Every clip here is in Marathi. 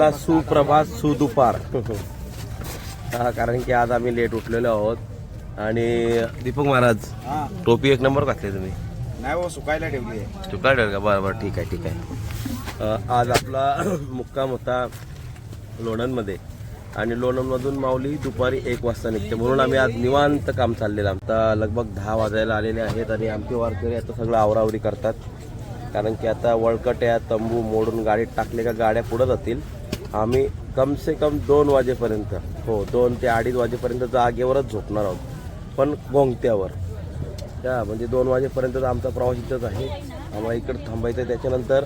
चला सुप्रभात सुदुपार. हा कारण की आज आम्ही लेट उठलेलो आहोत. आणि दीपक महाराज टोपी एक नंबर घातली तुम्ही. नाही हो सुकायला ठेवली आहे. तू काय का? बरं बरं ठीक आहे ठीक आहे. आज आपला मुक्काम होता लोणंदमध्ये. आणि लोणंदमधून माऊली दुपारी एक वाजता निघते. म्हणून आम्ही आज निवांत काम चाललेलं आता लगभग दहा वाजायला आलेले आहेत आणि आमचे वारकरी आता सगळं आवरावरी करतात. कारण की आता वळकट्या तंबू मोडून गाडीत टाकले का गाड्या पुढं जातील. आम्ही कम से कम दोन वाजेपर्यंत हो दोन ते अडीच वाजेपर्यंत जागेवरच झोपणार आहोत. पण गोंगत्यावर त्या म्हणजे दोन वाजेपर्यंत आमचा प्रवास इथंच आहे. आम्हाला इकडं थांबायचं आहे त्याच्यानंतर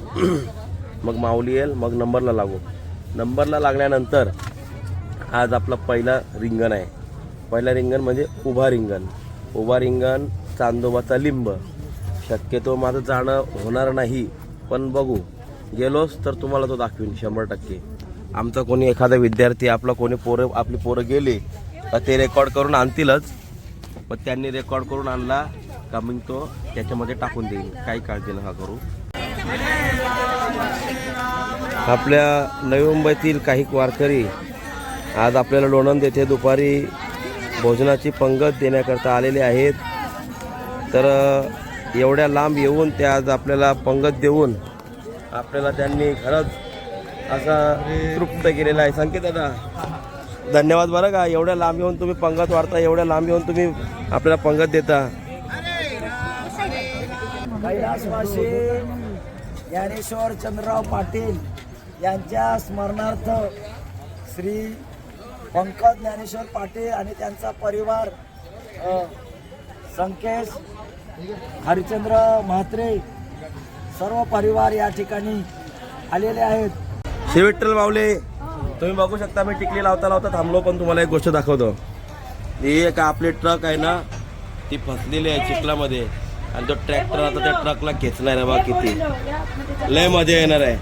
मग माऊली येईल मग नंबरला लागू. नंबरला लागल्यानंतर आज आपला पहिला रिंगण आहे. पहिला रिंगण म्हणजे उभा रिंगण. उभा रिंगण चांदोबाचा लिंब. शक्यतो माझं जाणं होणार नाही पण बघू. गेलोच तर तुम्हाला तो दाखवीन शंभर टक्के. आमचा कोणी एखादा विद्यार्थी आपला कोणी पोरं आपली पोरं गेली तर ते रेकॉर्ड करून आणतीलच. पण त्यांनी रेकॉर्ड करून आणला का मग तो त्याच्यामध्ये टाकून देईल काही काळजी नका करू. आपल्या नवी मुंबईतील काही वारकरी आज आपल्याला लोणंद येथे दुपारी भोजनाची पंगत देण्याकरता आलेले आहेत. तर एवढ्या लांब येऊन ते आज आपल्याला पंगत देऊन आपल्याला त्यांनी खरंच असा तृप्त केलेला आहे. संकेत दादा धन्यवाद बरं का? एवढ्या लांब येऊन तुम्ही पंगत वाढता एवढ्या लांब येऊन तुम्ही आपल्याला पंगत देता. ज्ञानेश्वर चंद्रराव पाटील यांच्या स्मरणार्थ श्री पंकज ज्ञानेश्वर पाटील आणि त्यांचा परिवार संकेश हरिचंद्र म्हात्रे सर्व परिवार या ठिकाणी आलेले आहेत. शिविठ्ठल माऊले तुम्ही बघू शकता मी टिकली लावता लावता थांबलो पण तुम्हाला एक गोष्ट दाखवतो. ही एक आपली ट्रक आहे ना ती फसलेली आहे चिखलामध्ये. आणि तो ट्रॅक्टर आता त्या ट्रकला खेचणार आहे बघा किती. लय मजा येणार आहे.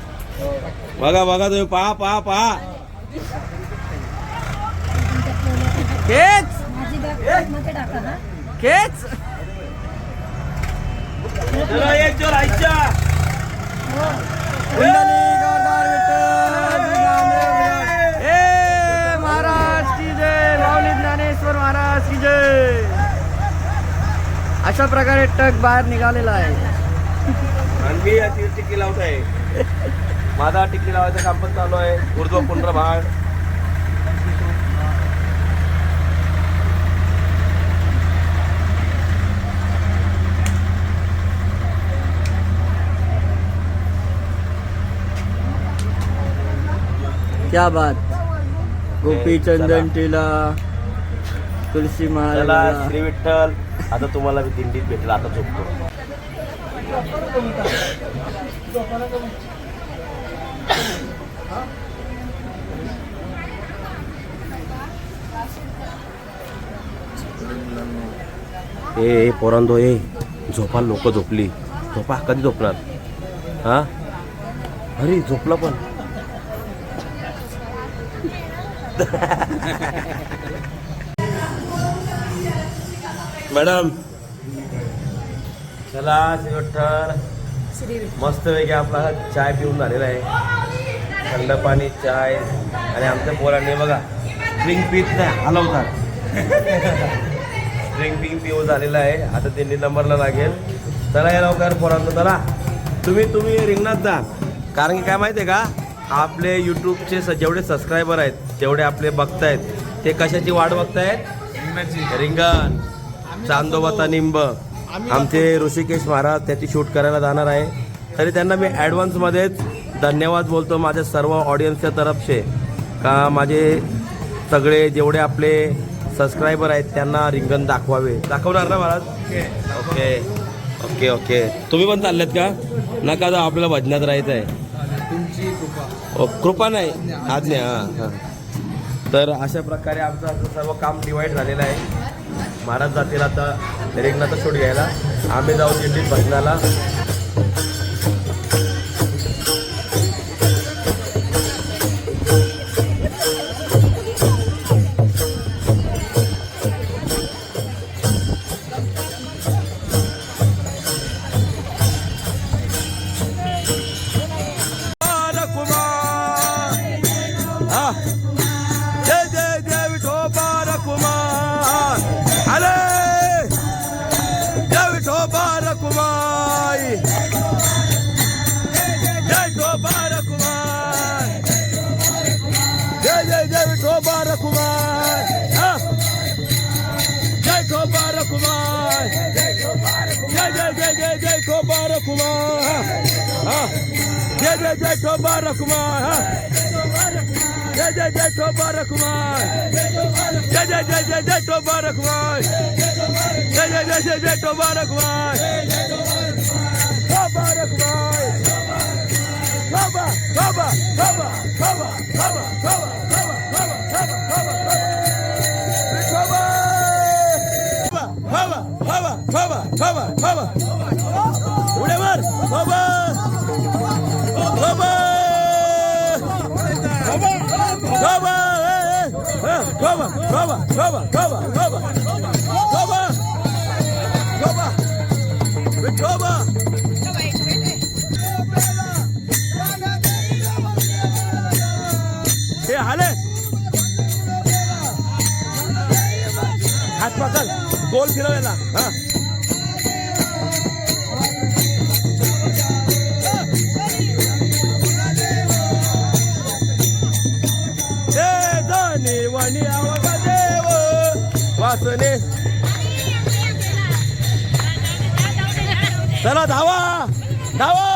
बघा बघा तुम्ही पहा पहा पहा. चला, एक महाराज की जय. अशा प्रकारे ट्रक बाहेर निघालेला आहे. आणि मी या ती टिकली लावत आहे. माझा टिकली लावायचं काम पण चालू आहे. उर्ध्व पुंड्र भाग. क्या बात. गोपी चंदन टिला. तुलसी चला महाराज श्री विठ्ठल आता तुम्हाला मी दिंडीत भेटला आता झोपतो. ए ए, पोरांदो ए झोपा लोक झोपली. झोपा कधी झोपणार? हा? अरे झोपला पण. मॅडम. चला शिवठ्ठल मस्त वेगळा आपला चाय पिऊन झालेला आहे. थंड पाणी चाय आणि आमच्या पोरांनी बघा ड्रिंक पीत नाही हलवतात. ड्रिंक पिंक पिऊ झालेला आहे. आता दिंडी नंबरला लागेल. चला या लवकर पोरांनो चला. तुम्ही तुम्ही रिंगणात जा. कारण की काय माहिती आहे का? आपले यूट्यूबचे स- जेवढे सबस्क्रायबर आहेत जेवढे आपले बघतायत ते कशाची वाट बघतायत? रिंगण. चांदोबाता निंब. आमचे ऋषिकेश महाराज त्याची शूट करायला जाणार आहे. तरी त्यांना मी ॲडव्हान्समध्येच धन्यवाद बोलतो माझ्या सर्व ऑडियन्सच्या तरफचे. का माझे सगळे जेवढे आपले सबस्क्रायबर आहेत त्यांना रिंगण दाखवावे. दाखवणार ना महाराज? ओके ओके ओके तुम्ही पण चाललेत का? नका जाऊ आपल्याला भजनात राहायचं आहे oh, ओ, कृपा नाही. आज्ञा हां हां. तर अशा प्रकारे आमचं सर्व काम डिवाईड झालेलं आहे. महाराज जातील आता. रिंगणाचा शूट घ्यायला. आम्ही जाऊ दिंडीत भजनाला रखुमार हा हा जय जय जय ठोबा रखुमार हा जय जय जय ठोबा रखुमार जय जय जय जय जय ठोबा रखुमार जय जय जय जय जय ठोबा रखुमार ठोबा रखुमार ठोबा ठोबा ठोबा ठोबा ठोबा ठोबा हे हाले हात पकड. गोल फिरवायला. हा. वासने. चला धावा. धावा.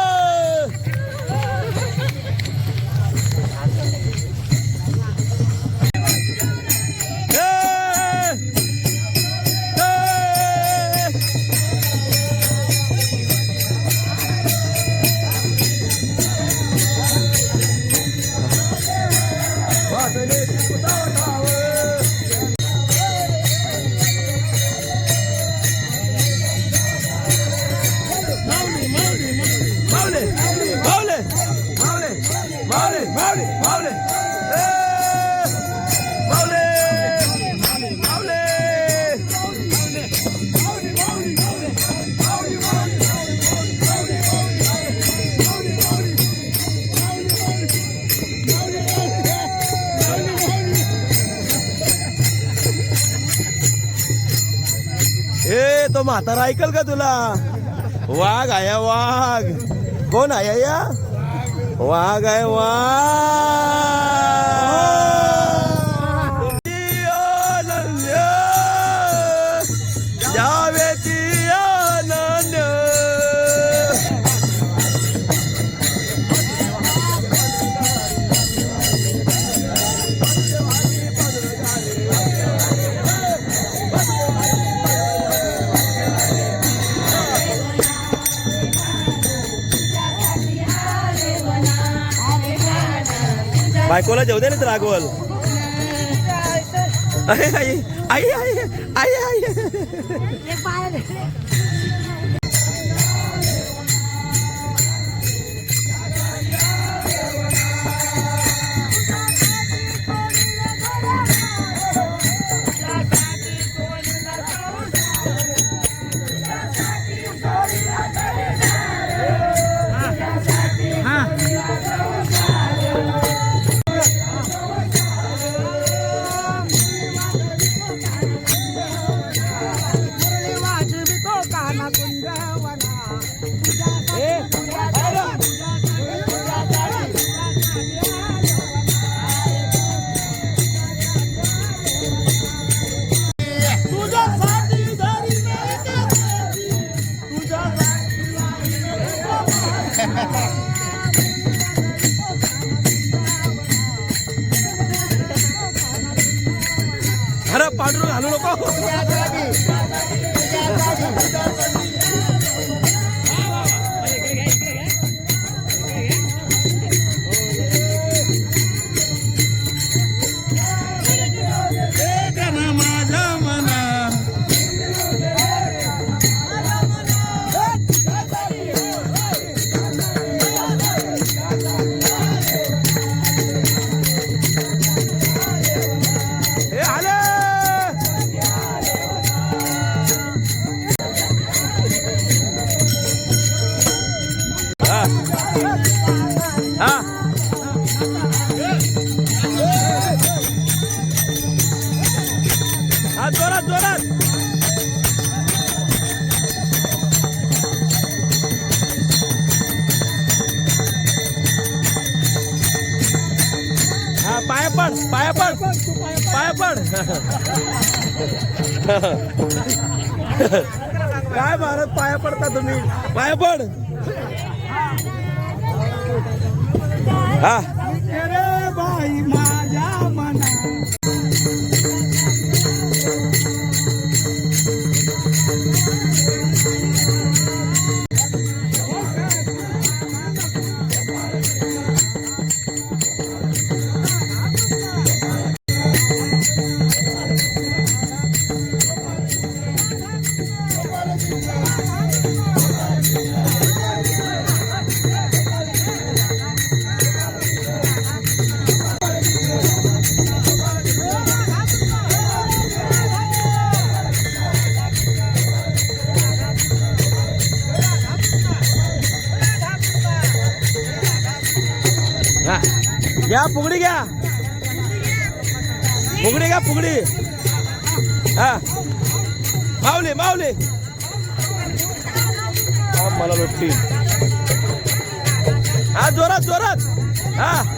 म्हातारा ऐकल का तुला? वाघ आया वाघ. कोण आया? या वाघ आहे वाघ. बायकोला जेव दे ना तर रागवल. आई आई आई आई आई पाया पड पाया पड. पाया पड. काय भारत पाया पडता तुम्ही? पाया पड. हा. बाई माझ्या मना फुगडी घ्या. फुगडी घ्या फुगडी. हा. माऊली माऊली. मला लुटती हा जोरात जोरात. हा.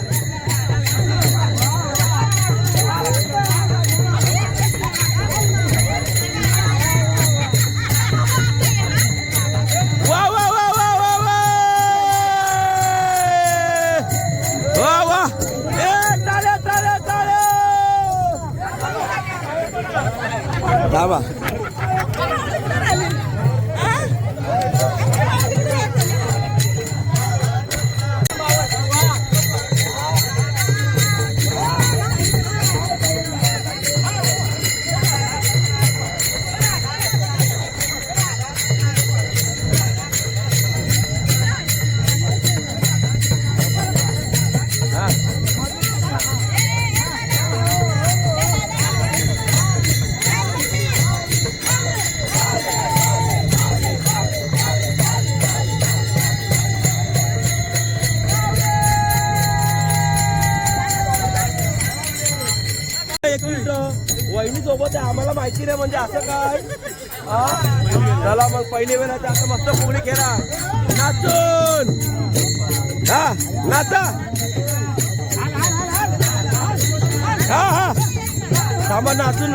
来吧。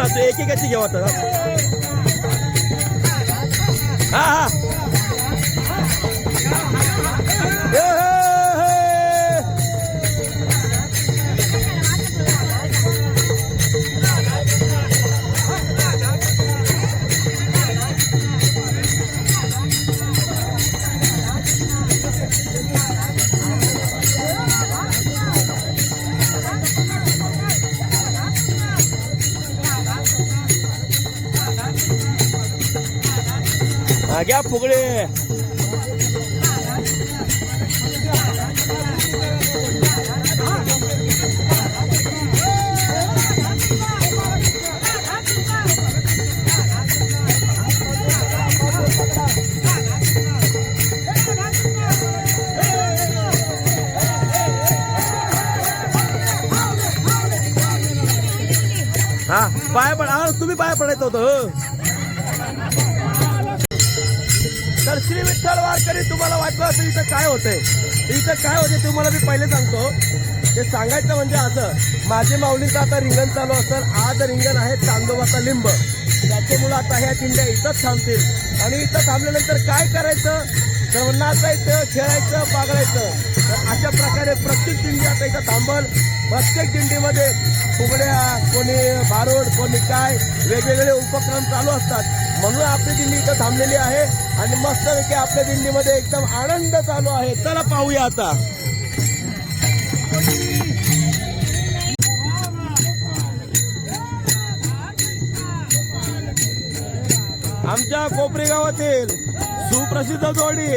असतो एकेकाची घेऊ आता हा हा. घ्या फुगडे. हा पाय पड तुम्ही पाय पडायचं होतं तर श्री विठ्ठल वारकरी तुम्हाला वाटलं असं इथं काय होतंय? इथं काय होते तुम्हाला मी पहिले सांगतो. ते सांगायचं म्हणजे असं माझे माऊलीचं आता रिंगण चालू असतं आज रिंगण आहे चांदोबाचा लिंब. त्याच्यामुळं आता ह्या दिंड्या इथंच थांबतील. आणि इथं थांबल्यानंतर काय करायचं? तर नाचायचं खेळायचं पागळायचं. तर अशा प्रकारे प्रत्येक दिंडी आता इथं थांबल. प्रत्येक दिंडीमध्ये फुगड्या कोणी भारूड कोणी काय वेगवेगळे उपक्रम चालू असतात. म्हणून आपली दिंडी इथं थांबलेली आहे आणि मस्तपैकी आपल्या दिंडीमध्ये एकदम आनंद चालू आहे. चला पाहूया आता. आमच्या कोपरी गावातील सुप्रसिद्ध जोडी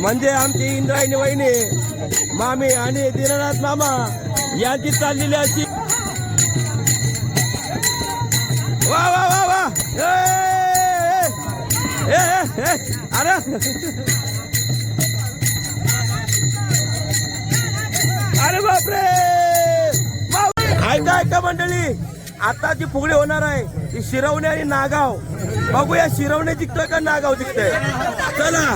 म्हणजे आमची इंद्रायणी वहिनी मामी आणि दीननाथ मामा यांची चाललेली अशी. वा वा वा वा. अरे. अरे बापरे. ऐका ऐका मंडळी? आता जी फुगडी होणार आहे ती शिरवणे आणि नागाव. बघूया शिरवणे जिंकतोय का नागाव जिंकतोय? चला.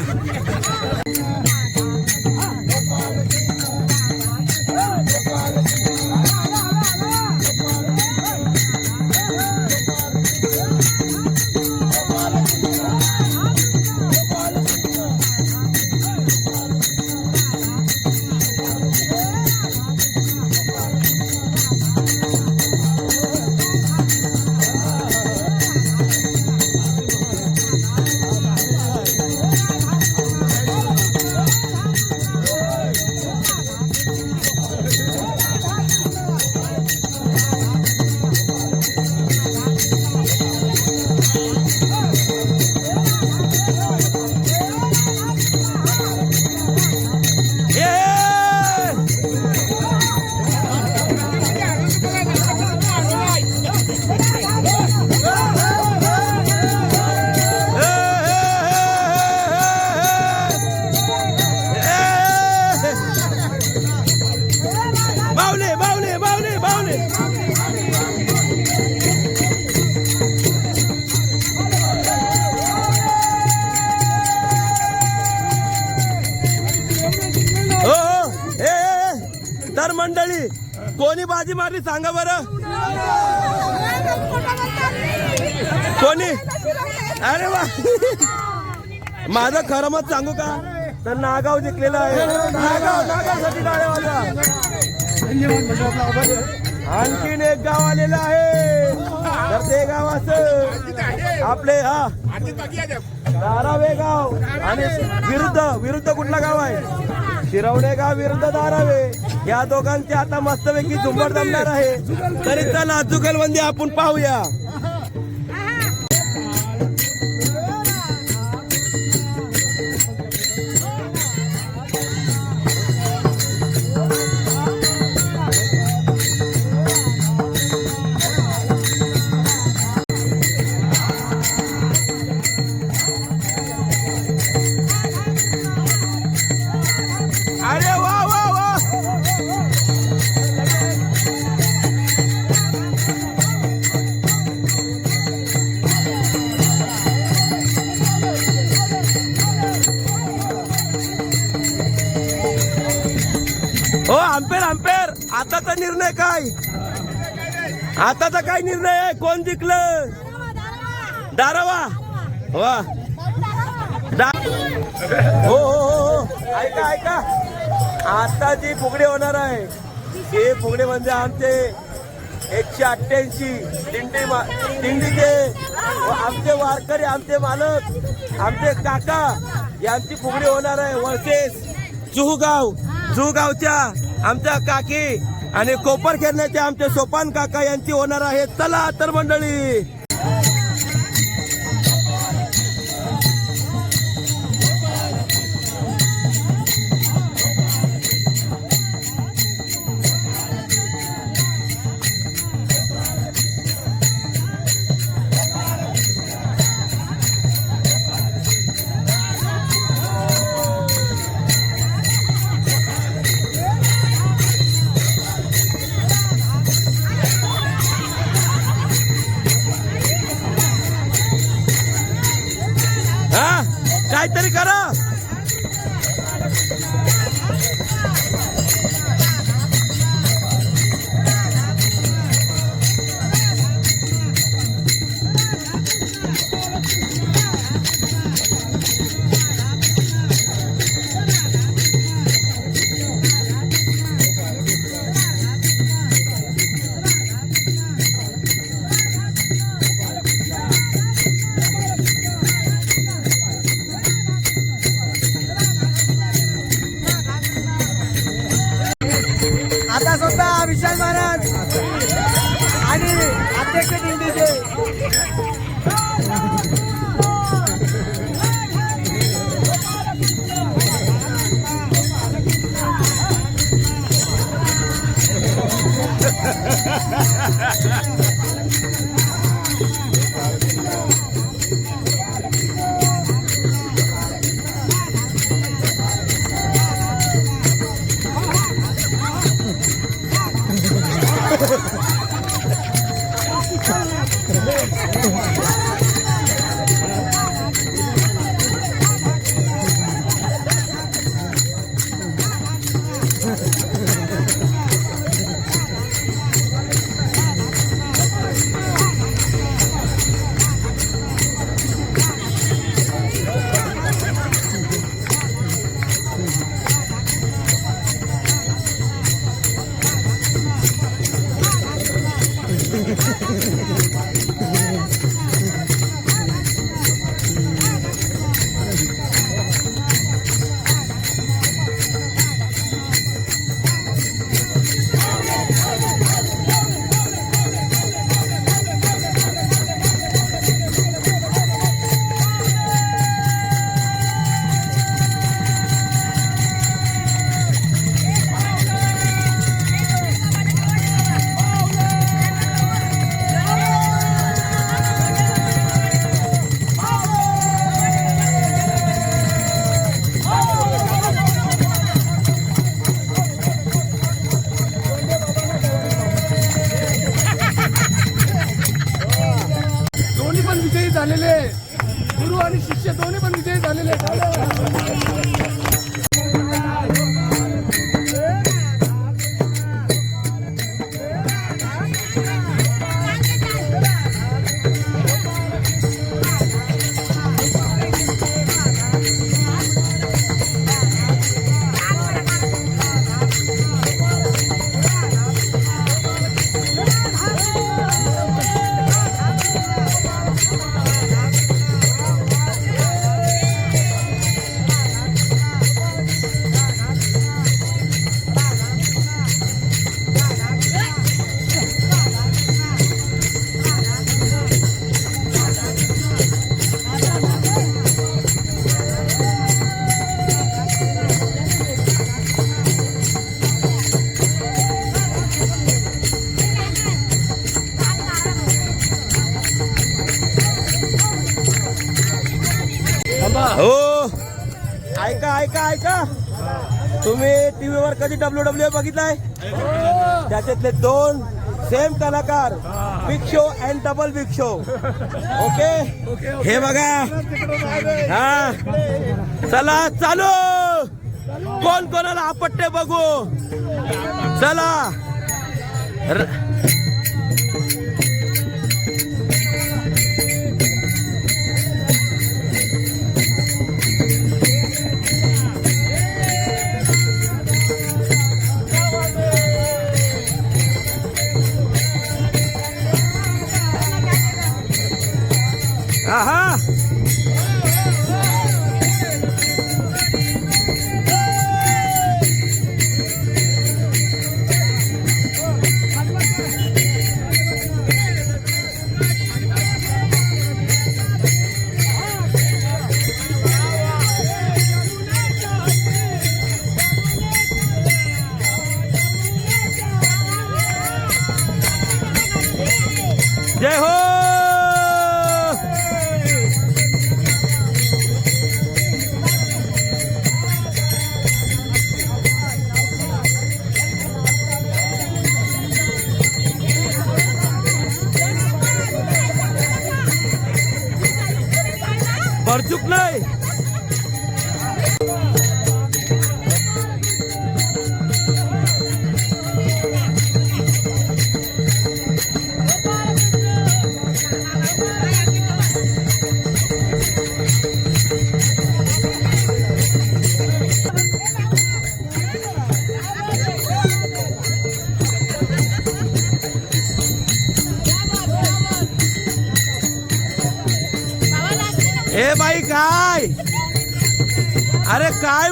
कोणी बाजी मारली सांगा बरं. कोणी? अरे वा. माझं खरं मत सांगू का? तर नागाव जिंकलेलं आहे. नागाव नागावसाठी आणखीन एक गाव आलेलं आहे. तर ते गाव असं आपले हा. धारावे गाव. आणि विरुद्ध विरुद्ध कुठला गाव आहे? शिरवणे गाव विरुद्ध धारावे. या दोघांची आता मस्तपैकी झुंबड जमणार आहे. तरी चला जुगलबंदी आपण पाहूया. निर्णय काय? आताचा काय निर्णय आहे? कोण जिंकलं? दारावा. वा. दा हो, हो हो हो ऐका ऐका. आता जी फुगडी होणार आहे हे फुगडी म्हणजे आमचे एकशे अठ्ठ्याऐंशी दिंडी मा- दिंडीचे आमचे वारकरी आमचे मालक आमचे काका यांची फुगडी होणार आहे. वळसेस जुहगाव जुहगावच्या आमच्या काकी आणि कोपर खेळण्याचे आमचे सोपान काका यांची होणार आहे. चला तर मंडळी. कधी डब्ल्यू डब्ल्यू बघितलाय? त्याच्यातले दोन सेम कलाकार big show and double big show okay हे बघा. हा. चला चालू. कोण कोणाला आपट्टे बघू? चला.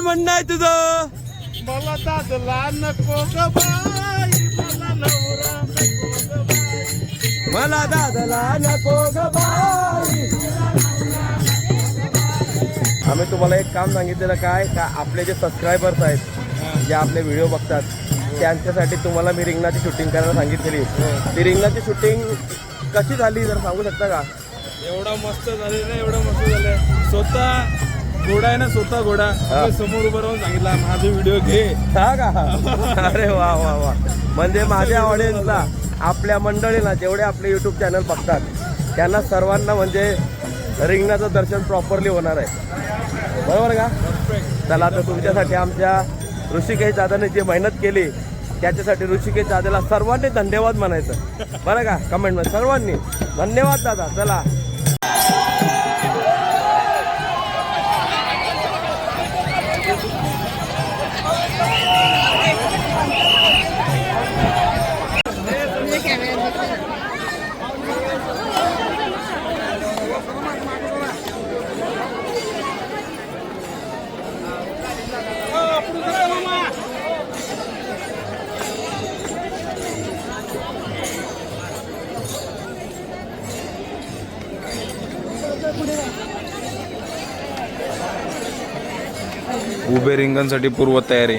म्हणणं आहे तुझं? मला दादला नको ग बाई मला नवरा नको ग बाई. मला दादला नको ग बाई. आम्ही तुम्हाला एक काम सांगितलेलं काय का आपले जे सबस्क्रायबर्स आहेत जे आपले व्हिडिओ बघतात त्यांच्यासाठी तुम्हाला मी रिंगणाची शूटिंग करायला सांगितलेली. ती रिंगणाची शूटिंग कशी झाली जर सांगू शकता का? एवढा मस्त झालेलं एवढं मस्त झालंय. स्वतः घोडा आहे ना स्वतः घोडा. समोर उभं राहून सांगितला माझे व्हिडिओ घे. हा का? अरे वा वा वा. म्हणजे माझ्या ऑडियन्सला आपल्या मंडळीला जेवढे आपले युट्यूब चॅनल बघतात त्यांना सर्वांना म्हणजे रिंगणाचं दर्शन प्रॉपरली होणार आहे. बरोबर का? चला तर तुमच्यासाठी आमच्या ऋषिकेश दादाने जी मेहनत केली त्याच्यासाठी ऋषिकेश दादाला सर्वांनी धन्यवाद म्हणायचं. बरं का? कमेंटमध्ये सर्वांनी. धन्यवाद दादा. चला. उभे रिंगणसाठी पूर्व तयारी.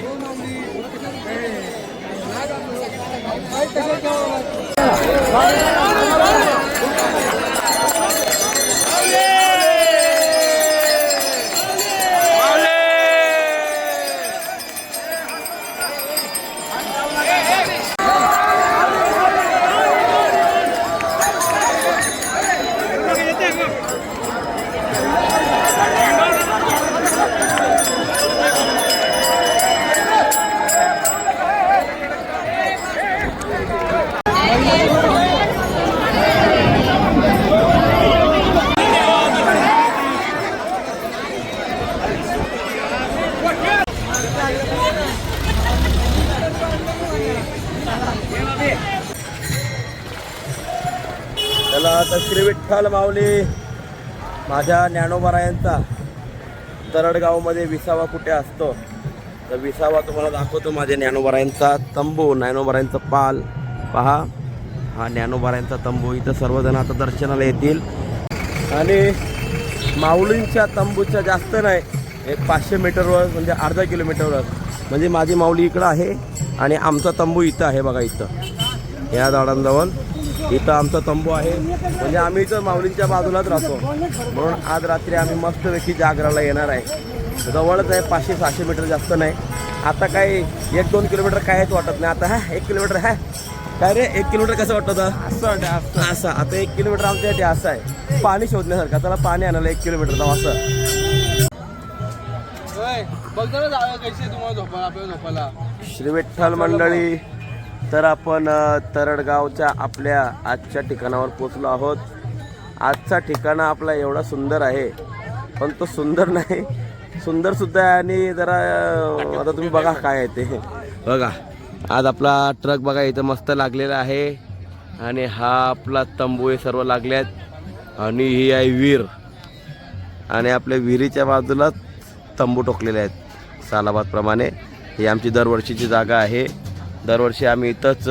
त्याला आता श्री विठ्ठल माऊली माझ्या ज्ञानोबरायांचा तरडगावमध्ये विसावा कुठे असतो? तर विसावा तुम्हाला दाखवतो माझ्या ज्ञानोबरायांचा तंबू. ज्ञानोबरायांचा पाल पहा. हा ज्ञानोबरायांचा तंबू. इथं सर्वजण आता दर्शनाला येतील. आणि माऊलींच्या तंबूच्या जास्त नाही. एक पाचशे मीटरवर म्हणजे अर्धा किलोमीटरवर. म्हणजे माझी माऊली इकडं आहे आणि आमचा तंबू इथं आहे बघा इथं. या झाडांजवळ. इथं आमचा तंबू आहे. म्हणजे आम्ही इथं माऊलींच्या बाजूलाच राहतो. म्हणून आज रात्री आम्ही मस्तपैकी जागराला येणार आहे. जवळच आहे पाचशे सहाशे मीटर जास्त नाही. आता काय एक दोन किलोमीटर कायच वाटत नाही. आता हा एक किलोमीटर हा. काय रे एक किलोमीटर कसं वाटतं असं वाटतं असं. आता एक किलोमीटर आमच्यासाठी असं आहे. पाणी शोधण्यासारखं. त्याला पाणी आणायला एक किलोमीटर जाऊ असं. आहे तुम्हाला श्री विठ्ठल मंडळी. तर आपण तरडगावच्या आपल्या आजच्या ठिकाणावर पोचलो आहोत. आजचा ठिकाण आपला एवढा सुंदर आहे पण तो सुंदर नाही. सुंदर सुद्धा आहे आणि जरा आता तुम्ही बघा काय आहे ते. बघा आज आपला ट्रक बघा इथं मस्त लागलेला आहे. आणि हा आपला तंबू हे सर्व लागले आहेत. आणि ही आहे विहीर. आणि आपल्या विहिरीच्या बाजूलाच तंबू ठोकलेले आहेत सालाबादप्रमाणे. ही आमची दरवर्षीची जागा आहे. दरवर्षी आम्ही इथंच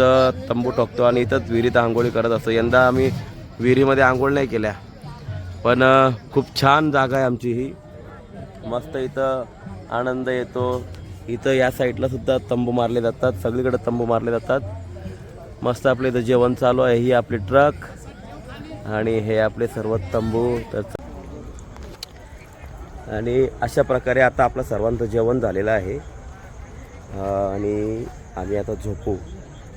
तंबू ठोकतो आणि इथंच विहिरीत आंघोळी करत असतो. यंदा आम्ही विहिरीमध्ये आंघोळ नाही केल्या. पण खूप छान जागा आहे आमची ही. मस्त इथं आनंद येतो. इथं या साईडला सुद्धा तंबू मारले जातात. सगळीकडे तंबू मारले जातात. मस्त आपलं इथं जेवण चालू आहे. ही आपली ट्रक आणि हे आपले सर्व तंबू. तर आणि अशा प्रकारे आता आपलं सर्वांचं जेवण झालेलं आहे. आणि आम्ही आता झोपू.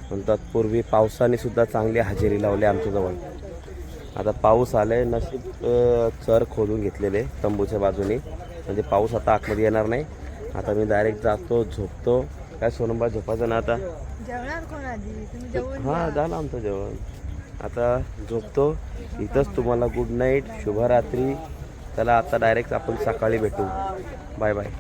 पण तत्पूर्वी पावसाने सुद्धा चांगली हजेरी लावली आमच्याजवळ. आता पाऊस आलाय नशीब चर खोदून घेतलेले तंबूच्या बाजूने. म्हणजे पाऊस आता आतमध्ये येणार नाही. आता मी डायरेक्ट जातो झोपतो. काय सोनंबा झोपायचं ना आता? हां झालं आमचं जेवण. आता झोपतो. इथंच तुम्हाला गुड नाईट शुभरात्री. चला आता डायरेक्ट आपण सकाळी भेटू. Bye bye